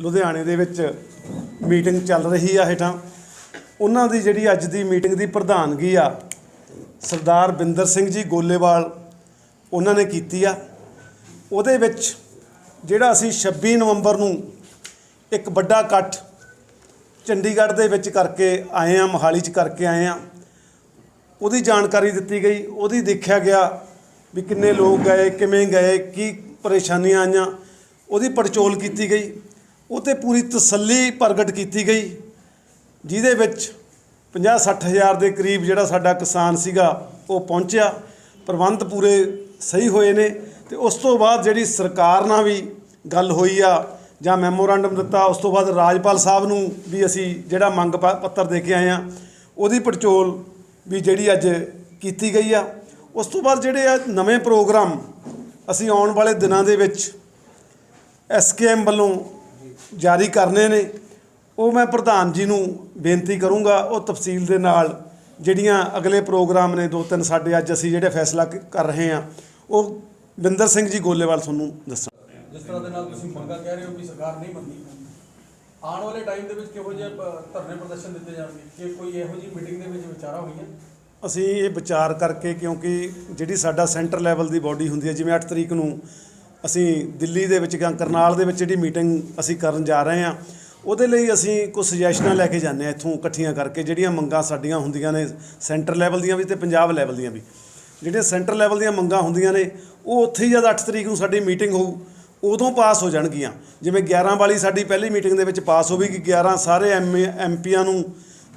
ਲੁਧਿਆਣੇ ਦੇ ਵਿੱਚ ਮੀਟਿੰਗ ਚੱਲ ਰਹੀ ਆ ਹੇਠਾਂ। ਉਹਨਾਂ ਦੀ ਜਿਹੜੀ ਅੱਜ ਦੀ ਮੀਟਿੰਗ ਦੀ ਪ੍ਰਧਾਨਗੀ ਆ, ਸਰਦਾਰ ਬਿੰਦਰ ਸਿੰਘ ਜੀ ਗੋਲੇਵਾਲ, ਉਹਨਾਂ ਨੇ ਕੀਤੀ ਆ। ਉਹਦੇ ਵਿੱਚ ਜਿਹੜਾ ਅਸੀਂ 26 ਨਵੰਬਰ ਨੂੰ ਇੱਕ ਵੱਡਾ ਇਕੱਠ ਚੰਡੀਗੜ੍ਹ ਦੇ ਵਿੱਚ ਕਰਕੇ ਆਏ ਆ, ਮੋਹਾਲੀ 'ਚ ਕਰਕੇ ਆਏ ਆ। ਉਹਦੀ ਜਾਣਕਾਰੀ ਦਿੱਤੀ ਗਈ। ਉਹਦੀ ਦੇਖਿਆ ਗਿਆ ਵੀ ਕਿੰਨੇ ਲੋਕ ਗਏ, ਕਿਵੇਂ ਗਏ, ਕੀ ਪਰੇਸ਼ਾਨੀਆਂ ਆਈਆਂ। ਉਹਦੀ ਪੜਚੋਲ ਕੀਤੀ ਗਈ। ਉਹ 'ਤੇ ਪੂਰੀ ਤਸੱਲੀ ਪ੍ਰਗਟ ਕੀਤੀ ਗਈ, ਜਿਹਦੇ ਵਿੱਚ 50-60 ਹਜ਼ਾਰ ਦੇ ਕਰੀਬ ਜਿਹੜਾ ਸਾਡਾ ਕਿਸਾਨ ਸੀਗਾ, ਉਹ ਪਹੁੰਚਿਆ। ਪ੍ਰਬੰਧ ਪੂਰੇ ਸਹੀ ਹੋਏ ਨੇ ਤੇ ਉਸ ਤੋਂ ਬਾਅਦ ਜਿਹੜੀ ਸਰਕਾਰ ਨਾਲ ਵੀ ਗੱਲ ਹੋਈ ਆ, ਜਾਂ ਮੈਮੋਰੈਂਡਮ ਦਿੱਤਾ, ਉਸ ਤੋਂ ਬਾਅਦ ਰਾਜਪਾਲ ਸਾਹਿਬ ਨੂੰ ਵੀ ਅਸੀਂ ਜਿਹੜਾ ਮੰਗ ਪ- ਪੱਤਰ ਦੇ ਕੇ ਆਏ ਆ, ਉਹਦੀ ਪੜਚੋਲ ਵੀ ਜਿਹੜੀ ਅੱਜ ਕੀਤੀ ਗਈ ਆ। ਉਸ ਤੋਂ ਬਾਅਦ ਜਿਹੜੇ ਆ ਨਵੇਂ ਪ੍ਰੋਗਰਾਮ ਅਸੀਂ ਆਉਣ ਵਾਲੇ ਦਿਨਾਂ ਦੇ ਵਿੱਚ ਐਸਕੇਐਮ ਵੱਲੋਂ ਜਾਰੀ ਕਰਨੇ ਨੇ ਉਹ ਮੈਂ ਪ੍ਰਧਾਨ ਜੀ ਨੂੰ ਬੇਨਤੀ ਕਰੂੰਗਾ ਉਹ ਤਫਸੀਲ ਦੇ ਨਾਲ ਜਿਹੜੀਆਂ ਅਗਲੇ ਪ੍ਰੋਗਰਾਮ ਨੇ ਦੋ ਤਿੰਨ ਸਾਡੇ ਅੱਜ ਅਸੀਂ ਜਿਹੜੇ ਫੈਸਲਾ ਕਰ ਰਹੇ ਹਾਂ ਉਹ ਬਿੰਦਰ ਸਿੰਘ ਜੀ ਗੋਲੇਵਾਲ ਤੁਹਾਨੂੰ ਦੱਸਣ ਜਿਸ ਤਰ੍ਹਾਂ ਦੇ ਨਾਲ ਤੁਸੀਂ ਮੰਗਾ ਕਹਿ ਰਹੇ ਹੋ ਕਿ ਸਰਕਾਰ ਨਹੀਂ ਮੰਨਦੀ। ਆਉਣ ਵਾਲੇ ਟਾਈਮ ਦੇ ਵਿੱਚ ਕਿਹੋ ਜਿਹੇ ਧਰਨੇ ਪ੍ਰਦਰਸ਼ਨ ਦਿੱਤੇ ਜਾਣਗੇ? ਕਿ ਕੋਈ ਇਹੋ ਜਿਹੀ ਮੀਟਿੰਗ ਦੇ ਵਿੱਚ ਵਿਚਾਰਾ ਹੋਈਆਂ ਅਸੀਂ ਇਹ ਵਿਚਾਰ ਕਰਕੇ ਕਿਉਂਕਿ ਜਿਹੜੀ ਸਾਡਾ ਸੈਂਟਰ ਲੈਵਲ ਦੀ ਬਾਡੀ ਹੁੰਦੀ ਹੈ ਜਿਵੇਂ 8 ਤਰੀਕ ਨੂੰ ਅਸੀਂ ਦਿੱਲੀ ਦੇ ਵਿੱਚ ਜਾਂ ਕਰਨਾਲ ਦੇ ਵਿੱਚ ਜਿਹੜੀ ਮੀਟਿੰਗ ਅਸੀਂ ਕਰਨ ਜਾ ਰਹੇ ਹਾਂ, ਉਹਦੇ ਲਈ ਅਸੀਂ ਕੁਝ ਸੁਜੈਸ਼ਨਾਂ ਲੈ ਕੇ ਜਾਂਦੇ ਹਾਂ ਇੱਥੋਂ ਇਕੱਠੀਆਂ ਕਰਕੇ, ਜਿਹੜੀਆਂ ਮੰਗਾਂ ਸਾਡੀਆਂ ਹੁੰਦੀਆਂ ਨੇ ਸੈਂਟਰ ਲੈਵਲ ਦੀਆਂ ਵੀ ਤੇ ਪੰਜਾਬ ਲੈਵਲ ਦੀਆਂ ਵੀ। ਜਿਹੜੀਆਂ ਸੈਂਟਰ ਲੈਵਲ ਦੀਆਂ ਮੰਗਾਂ ਹੁੰਦੀਆਂ ਨੇ, ਉਹ ਉੱਥੇ ਹੀ ਜਦ 8 ਤਰੀਕ ਨੂੰ ਸਾਡੀ ਮੀਟਿੰਗ ਹੋਊ, ਉਦੋਂ ਪਾਸ ਹੋ ਜਾਣਗੀਆਂ। ਜਿਵੇਂ 11 ਵਾਲੀ ਸਾਡੀ ਪਹਿਲੀ ਮੀਟਿੰਗ ਦੇ ਵਿੱਚ ਪਾਸ ਹੋਵੇਗੀ 11 ਸਾਰੇ ਐਮ ਐਮਪੀਆਂ ਨੂੰ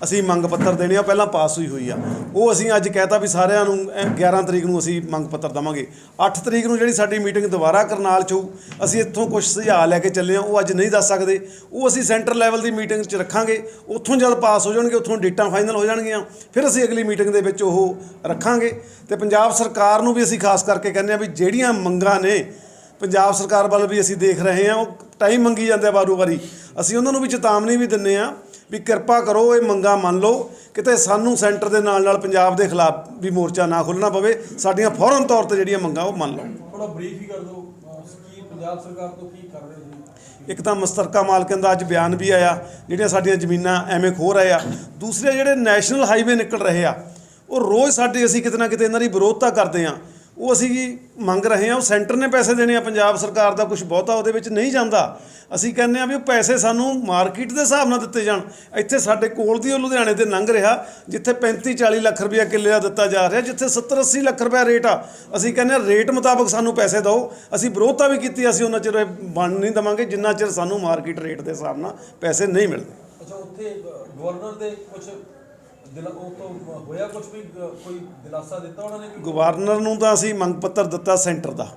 ਅਸੀਂ ਮੰਗ ਪੱਤਰ ਦੇਣੇ ਆ ਉਹ ਪਹਿਲਾਂ ਪਾਸ ਹੋਈ ਹੋਈ ਆ। ਉਹ ਅਸੀਂ ਅੱਜ ਕਹਿਤਾ ਵੀ ਸਾਰਿਆਂ ਨੂੰ, ਐ 11 ਤਰੀਕ ਨੂੰ ਅਸੀਂ ਮੰਗ ਪੱਤਰ ਦਵਾਂਗੇ। 8 ਤਰੀਕ ਨੂੰ ਜਿਹੜੀ ਸਾਡੀ ਮੀਟਿੰਗ ਦੁਬਾਰਾ ਕਰਨਾਲ ਚ ਹੋਊ, ਅਸੀਂ ਇੱਥੋਂ ਕੁਝ ਸੁਝਾਅ ਲੈ ਕੇ ਚੱਲੇ ਆ ਉਹ ਅੱਜ ਨਹੀਂ ਦੱਸ ਸਕਦੇ। ਉਹ ਅਸੀਂ ਸੈਂਟਰ ਲੈਵਲ ਦੀ ਮੀਟਿੰਗ 'ਚ ਰੱਖਾਂਗੇ, ਉੱਥੋਂ ਜਦ ਪਾਸ ਹੋ ਜਾਣਗੇ, ਉੱਥੋਂ ਡੇਟਾਂ ਫਾਈਨਲ ਹੋ ਜਾਣਗੀਆਂ, ਫਿਰ ਅਸੀਂ ਅਗਲੀ ਮੀਟਿੰਗ ਦੇ ਵਿੱਚ ਉਹ ਰੱਖਾਂਗੇ। ਤੇ ਪੰਜਾਬ ਸਰਕਾਰ ਨੂੰ ਵੀ ਅਸੀਂ ਖਾਸ ਕਰਕੇ ਕਹਿੰਦੇ ਆ ਵੀ ਜਿਹੜੀਆਂ ਮੰਗਾਂ ਨੇ, ਪੰਜਾਬ ਸਰਕਾਰ ਵੱਲ ਵੀ ਅਸੀਂ ਦੇਖ ਰਹੇ ਹਾਂ, ਉਹ ਟਾਈਮ ਮੰਗੀ ਜਾਂਦੇ ਆ ਵਾਰੂ ਵਾਰੀ। ਅਸੀਂ ਉਹਨਾਂ ਨੂੰ ਵੀ ਚੇਤਾਵਨੀ ਵੀ ਦਿੰਨੇ ਆ ਵੀ ਕਿਰਪਾ ਕਰੋ ਇਹ ਮੰਗਾਂ ਮੰਨ ਲਓ। ਕਿਤੇ ਸਾਨੂੰ ਸੈਂਟਰ ਦੇ ਨਾਲ ਨਾਲ ਪੰਜਾਬ ਦੇ ਖਿਲਾਫ ਵੀ ਮੋਰਚਾ ਨਾ ਖੋਲਣਾ ਪਵੇ ਸਾਡੀਆਂ ਫੌਰਨ ਤੌਰ ਤੇ ਜਿਹੜੀਆਂ ਮੰਗਾਂ ਉਹ ਮੰਨ ਲਓ। ਥੋੜਾ ਬਰੀਫ ਹੀ ਕਰ ਦਿਓ ਕੀ ਪੰਜਾਬ ਸਰਕਾਰ ਤੋਂ ਕੀ ਕਰ ਰਹੇ ਹੋ? ਇੱਕ ਤਾਂ ਮਸਤਰਕਾ ਮਾਲਕਾਂ ਦਾ ਅੱਜ ਬਿਆਨ ਵੀ ਆਇਆ ਜਿਹੜੀਆਂ ਸਾਡੀਆਂ ਜ਼ਮੀਨਾਂ ਐਵੇਂ ਖੋ ਰਹੇ ਆ। ਦੂਸਰੇ ਜਿਹੜੇ ਨੈਸ਼ਨਲ ਹਾਈਵੇ ਨਿਕਲ ਰਹੇ ਆ ਉਹ ਰੋਜ਼ ਸਾਡੇ ਅਸੀਂ ਕਿਤੇ ਨਾ ਕਿਤੇ ਇਹਨਾਂ ਦੀ ਵਿਰੋਧਤਾ ਕਰਦੇ ਆ। ਉਹ ਅਸੀਂ ਮੰਗ ਰਹੇ ਹਾਂ, ਉਹ ਸੈਂਟਰ ਨੇ ਪੈਸੇ ਦੇਣੇ ਆ, ਪੰਜਾਬ ਸਰਕਾਰ ਦਾ ਕੁਝ ਬਹੁਤਾ ਉਹਦੇ ਵਿੱਚ ਨਹੀਂ ਜਾਂਦਾ। ਅਸੀਂ ਕਹਿੰਦੇ ਆ ਵੀ ਉਹ ਪੈਸੇ ਸਾਨੂੰ ਮਾਰਕੀਟ ਦੇ ਹਿਸਾਬ ਨਾਲ ਦਿੱਤੇ ਜਾਣ। ਇੱਥੇ ਸਾਡੇ ਕੋਲ ਦੀ ਉਹ ਲੁਧਿਆਣੇ ਤੇ ਲੰਘ ਰਿਹਾ, ਜਿੱਥੇ 35 40 ਲੱਖ ਰੁਪਇਆ ਕਿੱਲੇ ਦਾ ਦਿੱਤਾ ਜਾ ਰਿਹਾ, ਜਿੱਥੇ 70 80 ਲੱਖ ਰੁਪਇਆ ਰੇਟ ਆ। ਅਸੀਂ ਕਹਿੰਦੇ ਆ ਰੇਟ ਮੁਤਾਬਕ ਸਾਨੂੰ ਪੈਸੇ ਦਿਓ। ਅਸੀਂ ਵਿਰੋਧਤਾ ਵੀ ਕੀਤੀ ਅਸੀਂ ਉਹਨਾਂ ਚਿਰ ਬਣ ਨਹੀਂ ਦਵਾਂਗੇ, ਜਿੰਨਾ ਚਿਰ ਸਾਨੂੰ ਮਾਰਕੀਟ ਰੇਟ ਦੇ ਹਿਸਾਬ ਨਾਲ ਪੈਸੇ ਨਹੀਂ ਮਿਲਦੇ। ਅੱਛਾ, ਉੱਥੇ ਗਵਰਨਰ ਦੇ ਕੁਝ ਦਿਲ ਉਹ ਤੋਂ ਹੋਇਆ ਕੁਝ ਵੀ ਅਹ, ਕੋਈ ਦਿਲਾਸਾ ਦਿੱਤਾ ਉਹਨਾਂ ਨੇ ਕਿ ਗਵਰਨਰ ਨੂੰ ਤਾਂ ਅਸੀਂ ਮੰਗ ਪੱਤਰ ਦਿੱਤਾ ਸੈਂਟਰ ਦਾ।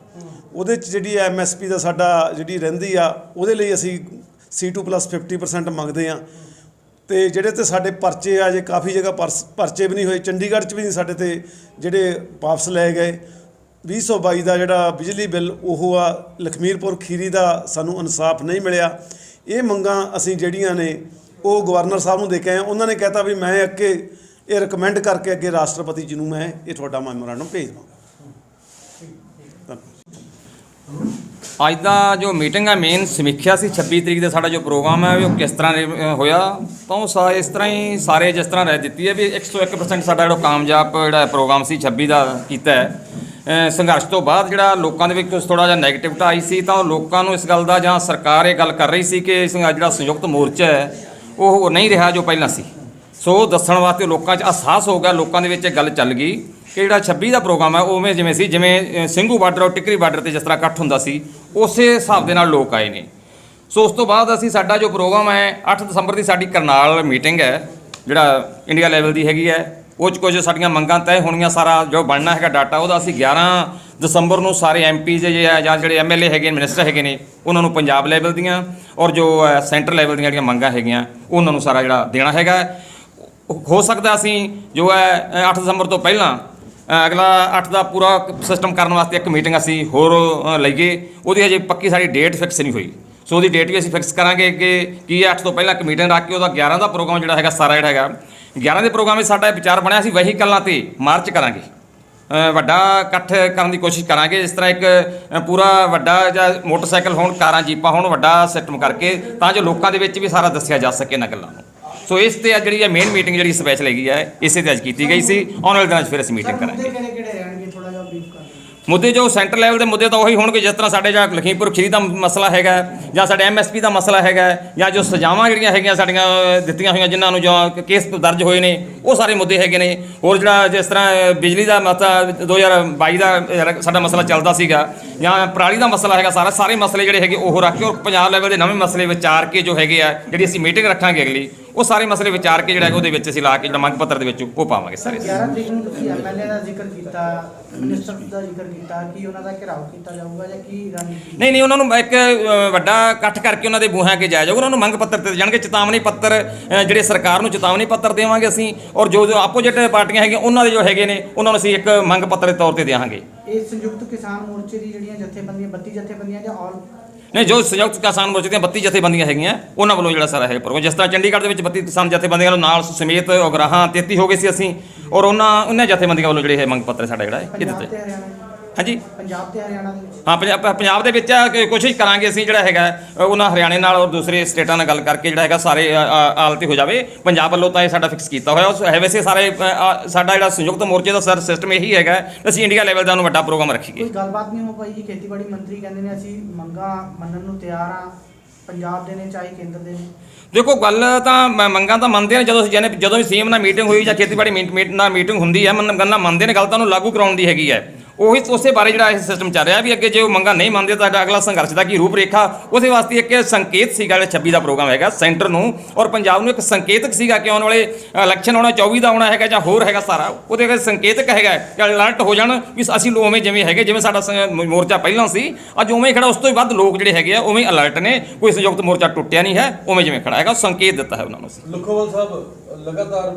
ਉਹਦੇ ਚ ਜਿਹੜੀ ਐਮਐਸਪੀ ਦਾ ਸਾਡਾ ਜਿਹੜੀ ਰਹਿੰਦੀ ਆ ਉਹਦੇ ਲਈ ਅਸੀਂ C2 50% ਮੰਗਦੇ ਆ ਤੇ ਜਿਹੜੇ ਤੇ ਸਾਡੇ ਪਰਚੇ ਆ ਜੇ ਕਾਫੀ ਜਗ੍ਹਾ ਪਰਸ- ਪਰਚੇ ਵੀ ਨਹੀਂ ਹੋਏ ਚੰਡੀਗੜ੍ਹ ਚ ਵੀ ਨਹੀਂ ਸਾਡੇ ਤੇ ਜਿਹੜੇ ਵਾਪਸ ਲਏ ਗਏ। 2022 ਦਾ ਜਿਹੜਾ ਬਿਜਲੀ ਬਿੱਲ ਉਹ ਆ ਲਖਮੀਰਪੁਰ ਖੀਰੀ ਦਾ ਸਾਨੂੰ ਇਨਸਾਫ ਨਹੀਂ ਮਿਲਿਆ। ਇਹ ਮੰਗਾਂ ਅਸੀਂ ਜਿਹੜੀਆਂ ਨੇ ਉਹ ਗਵਰਨਰ ਸਾਹਿਬ ਨੂੰ ਦੇ ਕੇ ਆਏ। ਉਹਨਾਂ ਨੇ ਕਹਿਤਾ ਵੀ ਮੈਂ ਅੱਗੇ ਇਹ ਰეკਮੈਂਡ ਕਰਕੇ ਅੱਗੇ ਰਾਸ਼ਟਰਪਤੀ ਜੀ ਨੂੰ ਮੈਂ ਇਹ ਤੁਹਾਡਾ ਮੈਮੋਰੰਡਮ ਭੇਜ ਦਵਾਂ ਅੱਜ ਦਾ ਜੋ ਮੀਟਿੰਗ ਹੈ ਮੇਨ ਸਮੀਖਿਆ ਸੀ 26 ਤਰੀਕ ਦਾ ਸਾਡਾ ਜੋ ਪ੍ਰੋਗਰਾਮ ਹੈ ਉਹ ਕਿਸ ਤਰ੍ਹਾਂ ਹੋਇਆ? ਤਾਂ ਉਹ ਸਾ ਇਸ ਤਰ੍ਹਾਂ ਹੀ ਸਾਰੇ ਜਿਸ ਤਰ੍ਹਾਂ ਰਹਿ ਦਿੱਤੀ ਹੈ ਵੀ 101% ਸਾਡਾ ਜਿਹੜਾ ਕਾਮਯਾਬ ਜਿਹੜਾ ਪ੍ਰੋਗਰਾਮ ਸੀ 26 ਦਾ ਕੀਤਾ ਹੈ। ਸੰਘਰਸ਼ ਤੋਂ ਬਾਅਦ ਜਿਹੜਾ ਲੋਕਾਂ ਦੇ ਵਿੱਚ ਥੋੜਾ ਜਿਹਾ ਨੈਗੇਟਿਵਤਾ ਆਈ ਸੀ, ਤਾਂ ਉਹ ਲੋਕਾਂ ਨੂੰ ਇਸ ਗੱਲ ਦਾ ਜਾਂ ਸਰਕਾਰ ਇਹ ਗੱਲ ਕਰ ਰਹੀ ਸੀ ਕਿ ਸੰਘ- ਜਿਹੜਾ ਸੰਯੁਕਤ ਮੋਰਚਾ ਹੈ ਉਹ ਨਹੀਂ ਰਿਹਾ ਜੋ ਪਹਿਲਾਂ ਸੀ। ਸੋ ਦੱਸਣ ਵਾਸਤੇ ਲੋਕਾਂ 'ਚ ਅਹਿਸਾਸ ਹੋ ਗਿਆ ਲੋਕਾਂ ਦੇ ਵਿੱਚ ਇਹ ਗੱਲ ਚੱਲ ਗਈ ਕਿ ਜਿਹੜਾ 26 ਦਾ ਪ੍ਰੋਗਰਾਮ ਹੈ ਉਵੇਂ ਜਿਵੇਂ ਸੀ ਜਿਵੇਂ ਅ, ਸਿੰਘੂ ਬਾਰਡਰ ਔਰ ਟਿਕਰੀ ਬਾਰਡਰ ਤੇ ਜਿਸ ਤਰ੍ਹਾਂ ਇਕੱਠ ਹੁੰਦਾ ਸੀ ਉਸੇ ਹਿਸਾਬ ਦੇ ਨਾਲ ਲੋਕ ਆਏ ਨੇ। ਸੋ ਉਸ ਤੋਂ ਬਾਅਦ ਅਸੀਂ ਸਾਡਾ ਜੋ ਪ੍ਰੋਗਰਾਮ ਹੈ 8 ਦਸੰਬਰ ਦੀ ਸਾਡੀ ਕਰਨਾਲ ਮੀਟਿੰਗ ਹੈ ਜਿਹੜਾ ਇੰਡੀਆ ਲੈਵਲ ਦੀ ਹੈਗੀ ਹੈ ਉਹ 'ਚ ਕੁਝ ਸਾਡੀਆਂ ਮੰਗਾਂ ਤੈਅ ਹੋਣੀਆਂ ਸਾਰਾ ਜੋ ਬਣਨਾ ਹੈਗਾ ਡਾਟਾ ਉਹਦਾ ਅਸੀਂ 11 ਦਸੰਬਰ ਨੂੰ ਸਾਰੇ ਐਮਪੀ ਜੇ ਹੈ ਜਾਂ ਜਿਹੜੇ ਐਮਐਲਏ ਹੈਗੇ ਨੇ ਮਿਨਿਸਟਰ ਹੈਗੇ ਨੇ ਉਹਨਾਂ ਨੂੰ ਪੰਜਾਬ ਲੈਵਲ ਦੀਆਂ ਔਰ ਜੋ ਸੈਂਟਰ ਲੈਵਲ ਦੀਆਂ ਜਿਹੜੀਆਂ ਮੰਗਾਂ ਹੈਗੀਆਂ ਉਹਨਾਂ ਨੂੰ ਸਾਰਾ ਜਿਹੜਾ ਦੇਣਾ ਹੈਗਾ। ਹੋ ਸਕਦਾ ਅਸੀਂ ਜੋ ਹੈ ਅ, 8 ਦਸੰਬਰ ਤੋਂ ਪਹਿਲਾਂ ਅਗਲਾ 8 ਦਾ ਪੂਰਾ ਸਿਸਟਮ ਕਰਨ ਵਾਸਤੇ ਇੱਕ ਮੀਟਿੰਗ ਅਸੀਂ ਹੋਰ ਲਈਏ ਉਹਦੀ ਹਜੇ ਪੱਕੀ ਸਾਡੀ ਡੇਟ ਫਿਕਸ ਨਹੀਂ ਹੋਈ। ਸੋ ਉਹਦੀ ਡੇਟ ਵੀ ਅਸੀਂ ਫਿਕਸ ਕਰਾਂਗੇ ਕਿ ਕੀ 8 ਤੋਂ ਪਹਿਲਾਂ ਇੱਕ ਮੀਟਿੰਗ ਰੱਖ ਕੇ ਉਹਦਾ 11 ਦਾ ਪ੍ਰੋਗਰਾਮ ਜਿਹੜਾ ਹੈਗਾ ਸਾਰਾ ਜਿਹੜਾ ਹੈਗਾ 11 ਦੇ ਪ੍ਰੋਗਰਾਮ ਵਿੱਚ ਸਾਡਾ ਵਿਚਾਰ ਬਣਿਆ ਸੀ ਵਹੀਕਲਾਂ ਤੇ ਮਾਰਚ ਕਰਾਂਗੇ। ਵੱਡਾ ਇਕੱਠ ਕਰਨ ਦੀ ਕੋਸ਼ਿਸ਼ ਕਰਾਂਗੇ ਇਸ ਤਰ੍ਹਾਂ ਇੱਕ ਪੂਰਾ ਵੱਡਾ ਜਾਂ ਮੋਟਰਸਾਈਕਲ ਹੋਣ, ਕਾਰਾਂ, ਜੀਪਾਂ ਹੋਣ, ਵੱਡਾ ਸਿਸਟਮ ਕਰਕੇ ਤਾਂ ਜੋ ਲੋਕਾਂ ਦੇ ਵਿੱਚ ਵੀ ਸਾਰਾ ਦੱਸਿਆ ਜਾ ਸਕੇ ਇਹਨਾਂ ਗੱਲਾਂ ਨੂੰ। ਸੋ ਇਸ ਤੇ ਅੱਜ ਜਿਹੜੀ ਹੈ ਮੇਨ ਮੀਟਿੰਗ ਜਿਹੜੀ ਸਪੈਸ਼ਲ ਹੈਗੀ ਹੈ, ਇਸੇ ਤੇ ਅੱਜ ਕੀਤੀ ਗਈ ਸੀ। ਆਉਣ ਵਾਲੇ ਦਿਨਾਂ 'ਚ ਫਿਰ ਅਸੀਂ ਮੀਟਿੰਗ ਕਰਾਂਗੇ ਮੁੱਦੇ ਕਿਹੜੇ ਕਿਹੜੇ ਰਹਿਣਗੇ ਥੋੜਾ ਜਿਹਾ ਬਰੀਫ ਕਰ ਦਿਓ ਮੁੱਦੇ ਜੋ ਸੈਂਟਰ ਲੈਵਲ ਦੇ ਮੁੱਦੇ ਤਾਂ ਉਹੀ ਹੋਣਗੇ ਜਿਸ ਤਰ੍ਹਾਂ ਸਾਡੇ ਜਾਂ ਲਖੀਮਪੁਰ ਖੀਰੀ ਦਾ ਮਸਲਾ ਹੈਗਾ ਹੈ, ਜਾਂ ਸਾਡੇ ਐਮਐਸਪੀ ਦਾ ਮਸਲਾ ਹੈਗਾ ਜਾਂ ਜੋ ਸਜ਼ਾਵਾਂ ਜਿਹੜੀਆਂ ਹੈਗੀਆਂ ਸਾਡੀਆਂ ਦਿੱਤੀਆਂ ਹੋਈਆਂ ਜਿਨ੍ਹਾਂ ਨੂੰ ਜੋ ਕੇਸ ਦਰਜ ਹੋਏ ਨੇ ਉਹ ਸਾਰੇ ਮੁੱਦੇ ਹੈਗੇ ਨੇ। ਹੋਰ ਜਿਹੜਾ ਜਿਸ ਤਰ੍ਹਾਂ ਬਿਜਲੀ ਦਾ ਮਸਲਾ 2022 ਦਾ ਸਾਡਾ ਮਸਲਾ ਚੱਲਦਾ ਸੀਗਾ ਜਾਂ ਪਰਾਲੀ ਦਾ ਮਸਲਾ ਹੈਗਾ ਸਾਰਾ ਸਾਰੇ ਮਸਲੇ ਜਿਹੜੇ ਹੈਗੇ ਉਹ ਰੱਖ ਕੇ ਔਰ ਪੰਜਾਬ ਲੈਵਲ ਦੇ ਨਵੇਂ ਮਸਲੇ ਵਿਚਾਰ ਕੇ ਜੋ ਹੈਗੇ ਆ ਜਿਹੜੀ ਅਸੀਂ ਮੀਟਿੰਗ ਰੱਖਾਂਗੇ ਅਗਲੀ ਉਹ ਸਾਰੇ ਮਸਲੇ ਵਿਚਾਰ ਕੇ ਜਿਹੜਾ ਉਹਦੇ ਵਿੱਚ ਅਸੀਂ ਲਾ ਕੇ ਜਿਹੜਾ ਮੰਗ ਪੱਤਰ ਦੇ ਵਿੱਚ ਉਹ ਪਾਵਾਂਗੇ ਸਾਰੇ। 11 ਤਰੀਕ ਨੂੰ ਤੁਸੀਂ ਐਮਐਲਏ ਦਾ ਜ਼ਿਕਰ ਕੀਤਾ ਮਿਨਿਸਟਰ ਦਾ ਜ਼ਿਕਰ ਕੀਤਾ ਕਿ ਉਹਨਾਂ ਦਾ ਘਿਰਾਓ ਕੀਤਾ ਜਾਊਗਾ ਜਾਂ ਕੀ ਰਣਨੀਤੀ? ਨਹੀਂ ਨਹੀਂ ਉਹਨਾਂ ਨੂੰ ਇੱਕ ਵੱਡਾ ਇਕੱਠ ਕਰਕੇ ਉਹਨਾਂ ਦੇ ਬੂਹਾਂ ਕੇ ਜਾਇਆ ਜਾਊਗਾ। ਉਹਨਾਂ ਨੂੰ ਮੰਗ ਪੱਤਰ ਤੇ ਜਾਣਗੇ ਚੇਤਾਵਨੀ ਪੱਤਰ ਜਿਹੜੇ ਸਰਕਾਰ ਨੂੰ ਚੇਤਾਵਨੀ ਪੱਤਰ ਦੇਵਾਂਗੇ ਅਸੀਂ ਔਰ ਜੋ ਜੋ ਆਪੋਜੀਟ ਪਾਰਟੀਆਂ ਹੈਗੀਆਂ ਉਹਨਾਂ ਦੇ ਜੋ ਹੈਗੇ ਨੇ ਉਹਨਾਂ ਨੂੰ ਅਸੀਂ ਇੱਕ ਮੰਗ ਪੱਤਰ ਦੇ ਤੌਰ ਤੇ ਦੇਵਾਂਗੇ ਇਹ ਸੰਯੁਕਤ ਕਿਸਾਨ ਮੋਰਚੇ ਦੀ ਜਿਹੜੀਆਂ ਜਥੇਬੰਦੀਆਂ 32 ਜਥੇਬੰਦੀਆਂ ਜਾਂ ਆਲ ਨਹੀਂ, ਜੋ ਸੰਯੁਕਤ ਕਿਸਾਨ ਮੋਰਚੇ ਦੀਆਂ 32 ਜਥੇਬੰਦੀਆਂ ਹੈਗੀਆਂ, ਉਹਨਾਂ ਵੱਲੋਂ ਜਿਹੜਾ ਸਾਰਾ ਹੈ ਪ੍ਰੋਗਰਾਮ, ਜਿਸ ਤਰ੍ਹਾਂ ਚੰਡੀਗੜ੍ਹ ਦੇ ਵਿੱਚ 32 ਕਿਸਾਨ ਜਥੇਬੰਦੀਆਂ ਨਾਲ ਨਾਲ ਸਮੇਤ ਉਗਰਾਹਾਂ 33 ਹੋ ਗਏ ਸੀ ਅਸੀਂ, ਔਰ ਉਹਨਾਂ ਉਹਨਾਂ ਜਥੇਬੰਦੀਆਂ ਵੱਲੋਂ ਜਿਹੜੇ ਹੈ ਮੰਗ ਪੱਤਰ ਸਾਡਾ ਜਿਹੜਾ, ਇਹ ਦਿੱਤੇ। ਹਾਂਜੀ। ਪੰਜਾਬ ਤੇ ਹਰਿਆਣਾ ਦੇ ਵਿੱਚ। ਹਾਂ ਪੰਜਾਬ ਪੰਜਾਬ ਦੇ ਵਿੱਚ ਕਿ ਕੋਸ਼ਿਸ਼ ਕਰਾਂਗੇ ਅਸੀਂ ਜਿਹੜਾ ਹੈਗਾ ਅ, ਉਹਨਾਂ ਹਰਿਆਣੇ ਨਾਲ ਔਰ ਦੂਸਰੇ ਸਟੇਟਾਂ ਨਾਲ ਗੱਲ ਕਰਕੇ ਜਿਹੜਾ ਹੈਗਾ ਸਾਰੇ ਅ, ਅ, ਹਾਲਤ ਹੋ ਜਾਵੇ। ਪੰਜਾਬ ਵੱਲੋਂ ਤਾਂ ਇਹ ਸਾਡਾ ਫਿਕਸ ਕੀਤਾ ਹੋਇਆ। ਉਸ ਹੈ ਵੈਸੇ ਸਾਰੇ ਅ, ਅ, ਸਾਡਾ ਜਿਹੜਾ ਸੰਯੁਕਤ ਮੋਰਚੇ ਦਾ ਸਰ ਸਿਸਟਮ ਇਹੀ ਹੈਗਾ ਅਸੀਂ ਇੰਡੀਆ ਲੈਵਲ ਦਾ ਉਹਨੂੰ ਵੱਡਾ ਪ੍ਰੋਗਰਾਮ ਰੱਖੀਏ। ਕੋਈ ਗੱਲਬਾਤ ਨਹੀਂ ਹੋ ਪਾਈ ਜੀ। ਖੇਤੀਬਾੜੀ ਮੰਤਰੀ ਕਹਿੰਦੇ ਨੇ ਅਸੀਂ ਮੰਗਾਂ ਮੰਨਣ ਨੂੰ ਤਿਆਰ ਆ। ਪੰਜਾਬ ਦੇ ਨੇ ਚਾਹੇ ਕੇਂਦਰ ਦੇ ਨੇ। ਦੇਖੋ ਗੱਲ ਤਾਂ ਮ- ਮੰਗਾਂ ਤਾਂ ਮੰਨਦੇ ਨੇ। ਜਦੋਂ ਅਸੀਂ ਜਾਨੇ ਜਦੋਂ ਵੀ ਸੀਐਮ ਨਾਲ ਮੀਟਿੰਗ ਹੋਈ ਜਾਂ ਖੇਤੀਬਾੜੀ ਮੀਟ ਮੀਟ ਨਾਲ ਮੀਟਿੰਗ ਹੁੰਦੀ ਹੈ ਮੰਨ ਗੱਲਾਂ ਮੰਨਦੇ ਨੇ। ਗੱਲ ਤਾਂ ਉਹਨੂੰ ਲਾਗੂ ਕਰਾਉਣ ਦੀ ਹੈਗੀ ਹੈ। ਉਹੀ ਉਸੇ ਬਾਰੇ ਜਿਹੜਾ ਇਹ ਸਿਸਟਮ ਚੱਲ ਰਿਹਾ ਵੀ ਅੱਗੇ ਜੇ ਉਹ ਮੰਗਾਂ ਨਹੀਂ ਮੰਨਦੇ ਤਾਂ ਅਗਲਾ ਸੰਘਰਸ਼ ਦਾ ਕੀ ਰੂਪ ਰੇਖਾ ਉਹਦੇ ਵਾਸਤੇ ਇੱਕ ਸੰਕੇਤ ਸੀਗਾ ਜਿਹੜਾ 26 ਦਾ ਪ੍ਰੋਗਰਾਮ ਹੈਗਾ, ਸੈਂਟਰ ਨੂੰ, ਔਰ ਪੰਜਾਬ ਨੂੰ ਇੱਕ ਸੰਕੇਤਕ ਸੀਗਾ ਕਿ ਆਉਣ ਵਾਲੇ ਇਲੈਕਸ਼ਨ ਆਉਣਾ 24 ਦਾ ਆਉਣਾ ਹੈਗਾ ਜਾਂ ਹੋਰ ਹੈਗਾ ਸਾਰਾ, ਉਹਦੇ ਵਿੱਚ ਸੰਕੇਤਕ ਹੈਗਾ ਕਿ ਅਲਰਟ ਹੋ ਜਾਣ ਵੀ ਅਸੀਂ ਲੋਕ ਉਵੇਂ ਜਿਵੇਂ ਹੈਗੇ, ਜਿਵੇਂ ਸਾਡਾ ਸੰ- ਮੋਰਚਾ ਪਹਿਲਾਂ ਸੀ, ਅੱਜ ਉਵੇਂ ਹੀ ਖੜਾ, ਉਸ ਤੋਂ ਵੱਧ ਲੋਕ ਜਿਹੜੇ ਹੈਗੇ ਆ, ਉਵੇਂ ਅਲਰਟ ਨੇ, ਕੋਈ ਸੰਯੁਕਤ ਮੋਰਚਾ ਟੁੱਟਿਆ ਨਹੀਂ ਹੈ, ਉਵੇਂ ਜਿਵੇਂ ਖੜਾ ਹੈਗਾ ਸੰਕੇਤ ਦਿੱਤਾ ਹੈ ਉਹਨਾਂ ਨੂੰ ਅਸੀਂ। ਸਾਹਿਬ, ਲਗਾਤਾਰ